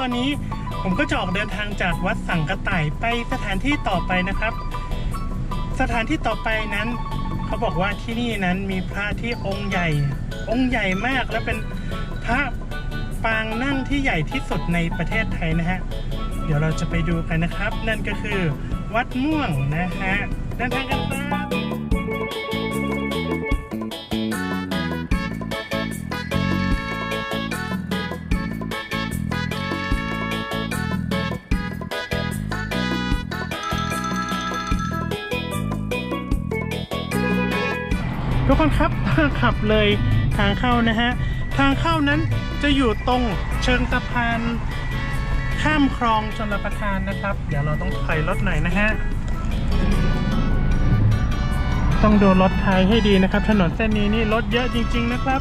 ตอนนี้ผมก็จะออกเดินทางจากวัดสังกระไต่ไปสถานที่ต่อไปนะครับ สถานที่ต่อไปนั้น เขาบอกว่าที่นี่นั้นมีพระที่องค์ใหญ่ องค์ใหญ่มากและเป็นพระปางนั่งที่ใหญ่ที่สุดในประเทศไทยนะฮะ เดี๋ยวเราจะไปดูกันนะครับ นั่นก็คือวัดม่วงนะฮะเดินทางกันครับ ทุกคนครับถ้าขับเลยทางเข้านะฮะ ทางเข้านั้นจะอยู่ตรงเชิงสะพานข้ามคลองชลประทานนะครับ เดี๋ยวเราต้องถอยรถหน่อยนะฮะ ต้องดูรถไทยให้ดีนะครับ ถนนเส้นนี้นี่รถเยอะจริง ๆ นะครับ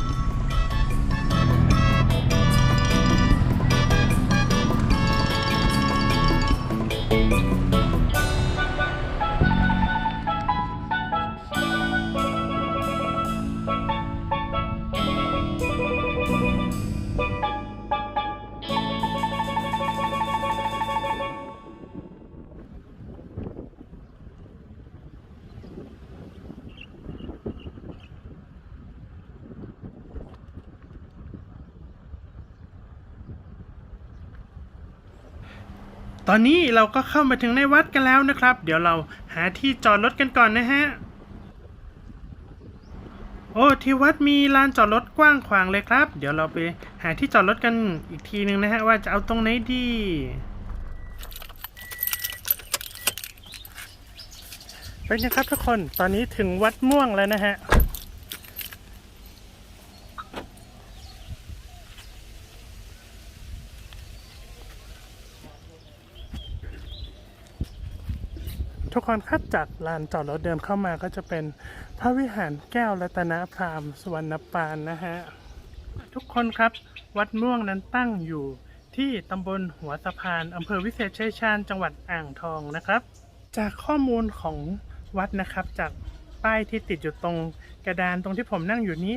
ตอนนี้เราก็เข้ามาถึงในวัดกันแล้วนะครับ เดี๋ยวเราหาที่จอดรถกันก่อนนะฮะ โอ้ที่วัดมีลานจอดรถกว้างขวางเลยครับ เดี๋ยวเราไปหาที่จอดรถกันอีกทีหนึ่งนะฮะว่าจะเอาตรงไหนดีเป็นนะครับทุกคน ตอนนี้ถึงวัดม่วงแล้วนะฮะ ทุกคนครับจากลานจอดรถเดิมเข้ามาก็จะเป็นพระวิหารแก้วรัตนพรามสวรรณปานนะฮะ ทุกคนครับวัดม่วงนั้นตั้งอยู่ที่ตำบลหัวสะพานอำเภอวิเศษชัยชาญจังหวัดอ่างทองนะครับ จากข้อมูลของวัดนะครับ จากป้ายที่ติดอยู่ตรงกระดานตรงที่ผมนั่งอยู่นี้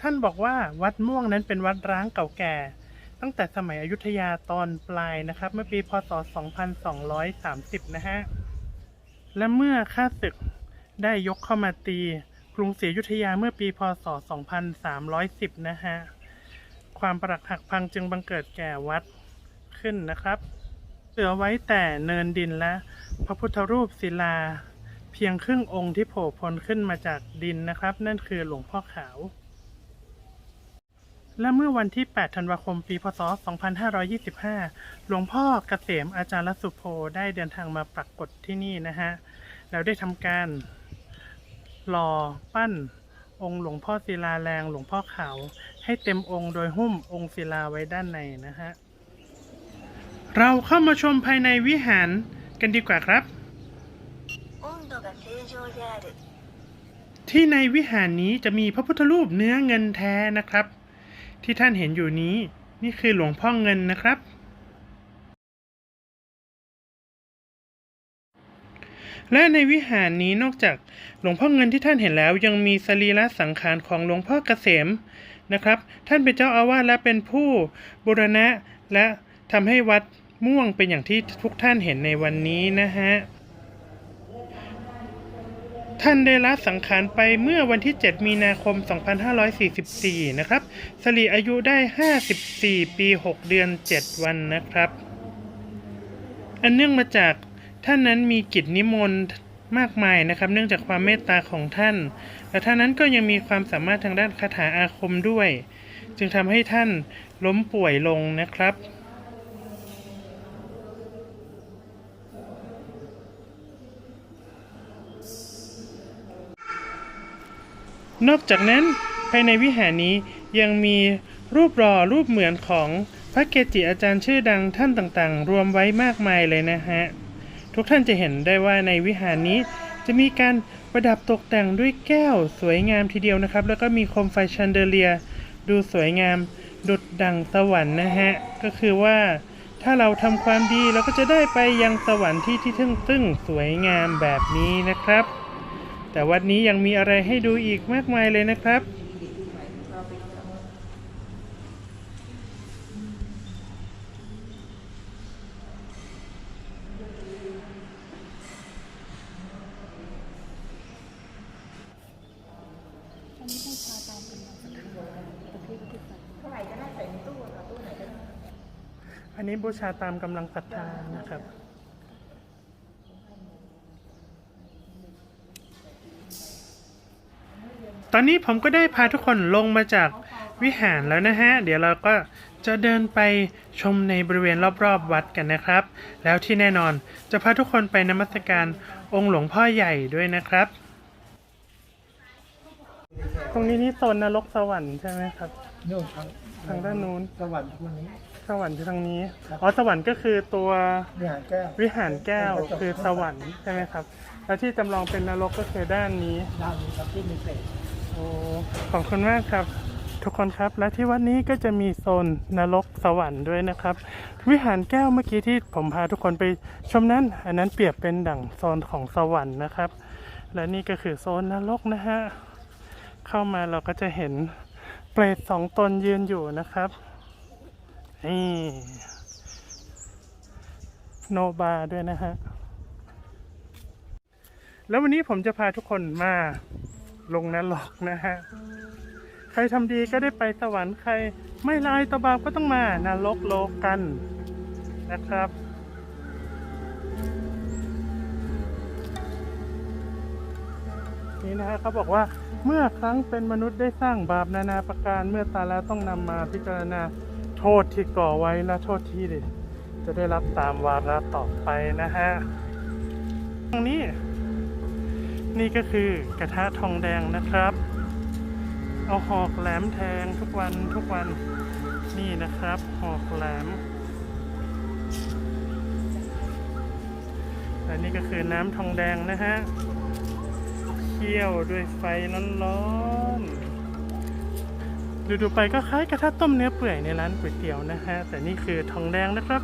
ท่านบอกว่าวัดม่วงนั้นเป็นวัดร้างเก่าแก่ ตั้งแต่สมัยอยุธยาตอนปลายนะครับ เมื่อปีพศ 2230 นะฮะ และเมื่อข้าศึกได้ยกเข้ามาตี กรุงศรีอยุธยาเมื่อปีพศ 2310 นะฮะ ความปรักหักพังจึงบังเกิดแก่วัดขึ้นนะครับ เหลือไว้แต่เนินดินและ พระพุทธรูปศิลา เพียงครึ่งองค์ที่โผล่พ้นขึ้นมาจากดินนะครับ นั่นคือหลวงพ่อขาว และเมื่อวันที่ 8 ธันวาคม ปี พศ 2525 หลวงพ่อกเกษมอาจารย์สุโพได้เดินทางมาปรากฏที่นี่นะฮะ แล้วได้ทำการหล่อปั้น องค์หลวงพ่อศิลาแรงหลวงพ่อขาว ให้เต็มองค์โดยหุ้มองค์ศิลาไว้ด้านในนะฮะ เราเข้ามาชมภายในวิหารกันดีกว่าครับ ที่ในวิหารนี้จะมีพระพุทธรูปเนื้อเงินแท้นะครับ ที่ท่านเห็นอยู่นี้ นี่คือหลวงพ่อเงินนะครับ และในวิหารนี้นอกจากหลวงพ่อเงินที่ท่านเห็นแล้ว ยังมีสรีระสังขารของหลวงพ่อเกษมนะครับ ท่านเป็นเจ้าอาวาสและเป็นผู้บูรณะและทำให้วัดม่วงเป็นอย่างที่ทุกท่านเห็นในวันนี้นะฮะ ท่านได้ละสังขารไปเมื่อวันที่ 7 มีนาคม 2544 นะครับสรีอายุได้ 54 ปี 6 เดือน 7 วันนะครับ อันเนื่องมาจากท่านนั้นมีกิจนิมนต์มากมายนะครับ เนื่องจากความเมตตาของท่าน และท่านนั้นก็ยังมีความสามารถทางด้านคาถาอาคมด้วย จึงทำให้ท่านล้มป่วยลงนะครับ นอกจากนั้นภายในวิหารนี้ยังมีรูปหล่อรูปเหมือนของพระเกจิอาจารย์ชื่อดังท่านต่างๆ รวมไว้มากมายเลยนะฮะ ทุกท่านจะเห็นได้ว่าในวิหารนี้จะมีการประดับตกแต่งด้วยแก้วสวยงามทีเดียวนะครับ แล้วก็มีโคมไฟชันเดเลีย ดูสวยงามดุดดังสวรรค์นะฮะ ก็คือว่าถ้าเราทำความดีเราก็จะได้ไปยังสวรรค์ที่ที่ทึ่งซึ่งสวยงามแบบนี้นะครับ แต่วัดนี้ยังมีอะไรให้ดูอีกมากมายเลยนะครับ อันนี้บูชาตามกำลังศรัทธานะครับ ตอนนี้ผมก็ได้พาทุกคนลงมาจากวิหารแล้วนะฮะ เดี๋ยวเราก็จะเดินไปชมในบริเวณรอบๆวัดกันนะครับ แล้วที่แน่นอนจะพาทุกคนไปนมัสการองค์หลวงพ่อใหญ่ด้วยนะครับ ตรงนี้นี่โซนนรกสวรรค์ใช่ไหมครับนู่นทางทางด้านนู้นสวรรค์ตรงนี้ สวรรค์อยู่ทางนี้ อ๋อสวรรค์ก็คือตัววิหารแก้ววิหารแก้วคือสวรรค์ใช่ไหมครับ แล้วที่จำลองเป็นนรกก็คือด้านนี้ด้านนี้ครับที่มีเศษ โอ้ขอบคุณมากครับ ทุกคนครับและที่วัดนี้ก็จะมีโซนนรกสวรรค์ด้วยนะครับ วิหารแก้วเมื่อกี้ที่ผมพาทุกคนไปชมนั้น อันนั้นเปรียบเป็นดั่งโซนของสวรรค์นะครับ และนี่ก็คือโซนนรกนะฮะเข้ามาเราก็จะเห็นเปรตสองตนยืนอยู่นะครับนี่โนบาด้วยนะฮะแล้ววันนี้ผมจะพาทุกคนมา ลงนรกนะฮะ ใครทำดีก็ได้ไปสวรรค์ใคร ไม่ลายตบาปก็ต้องมานรกโลกันนะครับนี่นะฮะเขาบอกว่าเมื่อครั้งเป็นมนุษย์ได้สร้างบาปนานาประการเมื่อตายแล้วต้องนำมาพิจารณาโทษที่ก่อไว้และโทษที่จะได้รับตามวาระต่อไปนะฮะตรงนี้ นี่ก็คือกระทะทองแดงนะครับ เอาหอกแหลมแทงทุกวันทุกวันนี่นะครับ หอกแหลมและนี่ก็คือน้ำทองแดงนะฮะเคี่ยวด้วยไฟร้อนๆดูๆไปก็คล้ายกระทะต้มเนื้อเปื่อยในร้านก๋วยเตี๋ยวนะฮะ แต่นี่คือทองแดงนะครับ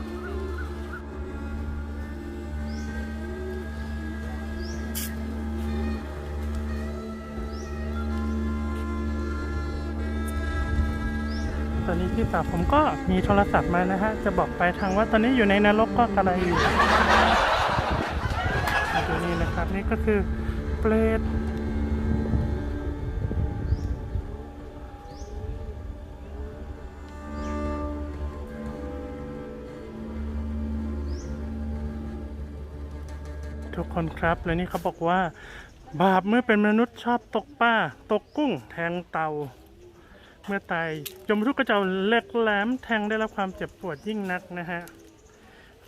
อนนี้พี่สาวผมก็มีโทรศัพท์มานะฮะ จะบอกไปทางว่าตอนนี้อยู่ในนรกก็อะไรอยู่มาดูนี่นะครับนี่ก็คือเปรตทุกคนครับและนี่เขาบอกว่า บาปเมื่อเป็นมนุษย์ชอบตกปลาตกกุ้ง แทงเต่า เมื่อตายยมทุกข์ก็จะเอาเล็กแหลมแทงได้รับความเจ็บปวดยิ่งนักนะฮะ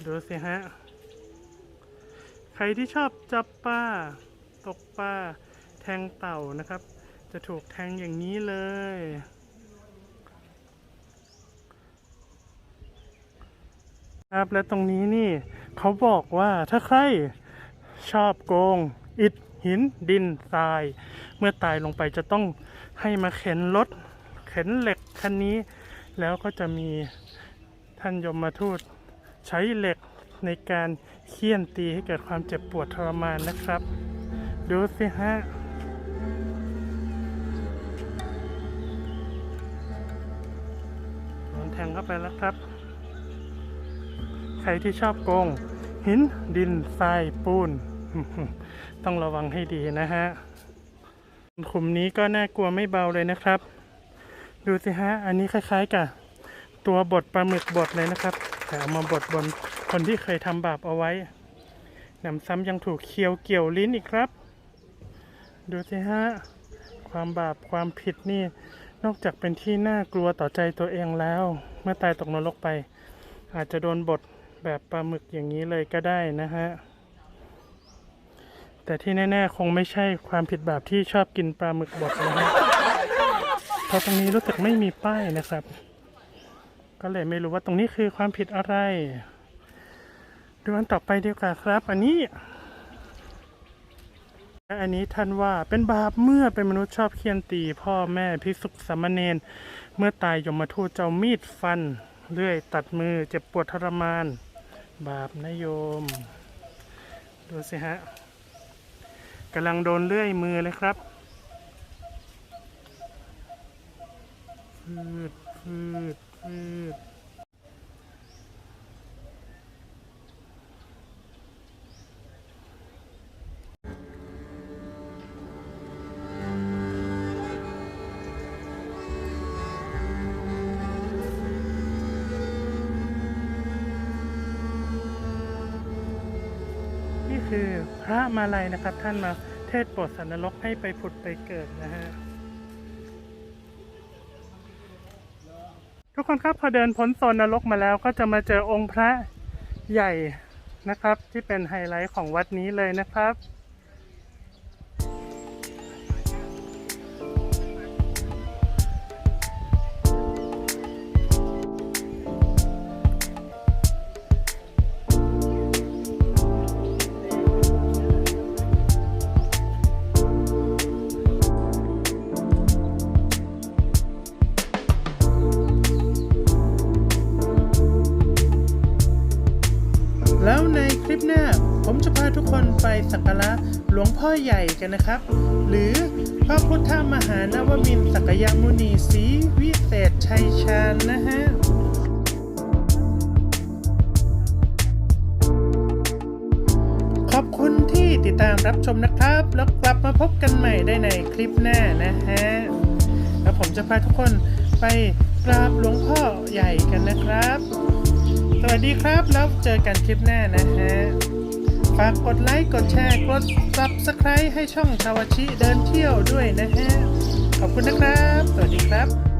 ดูสิฮะ ใครที่ชอบจับปลาตกปลาแทงเต่านะครับ จะถูกแทงอย่างนี้เลย ครับและตรงนี้นี่ เขาบอกว่าถ้าใครชอบโกงอิฐหินดินทราย เมื่อตายลงไปจะต้องให้มาเข็นรถ เข็นเหล็กคันนี้ แล้วก็จะมีท่านยมมาทูตใช้เหล็กในการเคี่ยนตีให้เกิดความเจ็บปวดทรมานนะครับ ดูสิฮะโดนแทงเข้าไปแล้วครับ ใครที่ชอบโกง หินดินทรายปูน ต้องระวังให้ดีนะฮะขุมนี้ก็น่ากลัวไม่เบาเลยนะครับ ดูสิฮะ อันนี้คล้ายๆกับตัวบดปลาหมึกบดเลยนะครับ แต่เอามาบดบนคนที่เคยทำบาปเอาไว้นำซ้ำยังถูกเคี้ยวเกี่ยวลิ้นอีกครับ ดูสิฮะ ความบาปความผิดนี่ นอกจากเป็นที่น่ากลัวต่อใจตัวเองแล้ว เมื่อตายตกนรกไป อาจจะโดนบดแบบปลาหมึกอย่างนี้เลยก็ได้นะฮะ แต่ที่แน่ ๆ คงไม่ใช่ความผิดบาปที่ชอบกินปลาหมึกบดนะฮะ เพราะตรงนี้รู้สึกไม่มีป้ายนะครับ ก็เลยไม่รู้ว่าตรงนี้คือความผิดอะไร ดูอันต่อไปดีกว่าครับ อันนี้และอันนี้ท่านว่าเป็นบาปเมื่อเป็นมนุษย์ชอบเคียนตีพ่อแม่ภิกษุสามเณรเมื่อตายยมทูตเจ้ามีดฟันเลื่อยตัดมือเจ็บปวดทรมาน บาปนะโยม ดูสิฮะกำลังโดนเลื่อยมือเลยครับ พืชพืชพืชนี่คือพระมาลัยนะครับ ท่านมาเทศบดสันนรกให้ไปผุดไปเกิดนะฮะ ทุกคนครับพอเดินพ้นโซนนรกมาแล้วก็จะมาเจอองค์พระใหญ่นะครับ ที่เป็นไฮไลท์ของวัดนี้เลยนะครับ ลิปหน้า ผมจะพาทุกคนไปสักการะหลวงพ่อใหญ่กันนะครับ หรือพระพุทธมหานวมินสักยมุนีศรีวิเศษชัยชาญนะฮะขอบคุณที่ติดตามรับชมนะครับ แล้วกลับมาพบกันใหม่ได้ในคลิปหน้านะฮะ แล้วผมจะพาทุกคนไปกราบหลวงพ่อใหญ่กันนะครับ สวัสดีครับ แล้วเจอกันคลิปหน้านะฮะ ฝากกดไลค์ กดแชร์ กด Subscribe ให้ช่องชาวชิเดินเที่ยวด้วยนะฮะ ขอบคุณนะครับ สวัสดีครับ